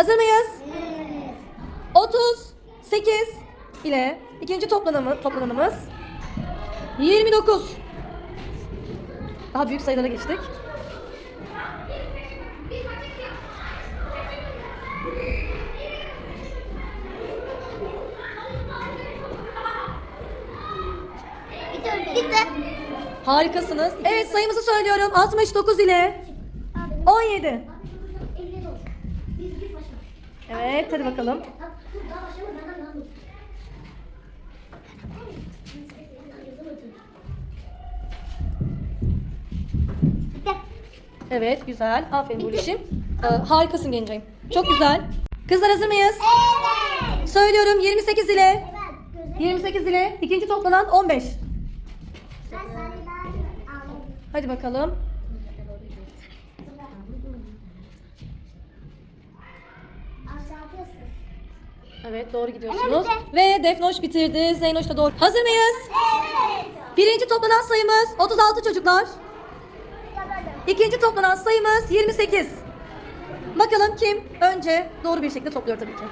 Hazır mıyız? 38 ile ikinci toplanımı, toplanımız 29. Daha büyük sayılara geçtik. Gitti. Harikasınız. Evet sayımızı söylüyorum. 69 ile 17. Evet hadi bakalım. Evet güzel. Aferin Buluş'um. Ee, harikasın gencim. Çok güzel. Kızlar hazır mıyız? Evet. Söylüyorum 28 ile Evet. 28 ile ikinci toplanan 15. Ben sayılar aldım. Hadi bakalım. Evet doğru gidiyorsunuz. Ve Defnoş bitirdi. Zeynoş da doğru. Hazır mıyız? Evet. Birinci toplanan sayımız 36 çocuklar. İkinci toplanan sayımız 28. Bakalım kim önce doğru bir şekilde topluyor tabii ki.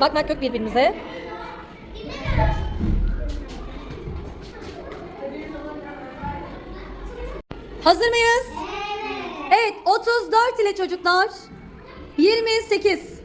Bakmak yok birbirimize. Hazır mıyız? Evet 34 ile çocuklar 28.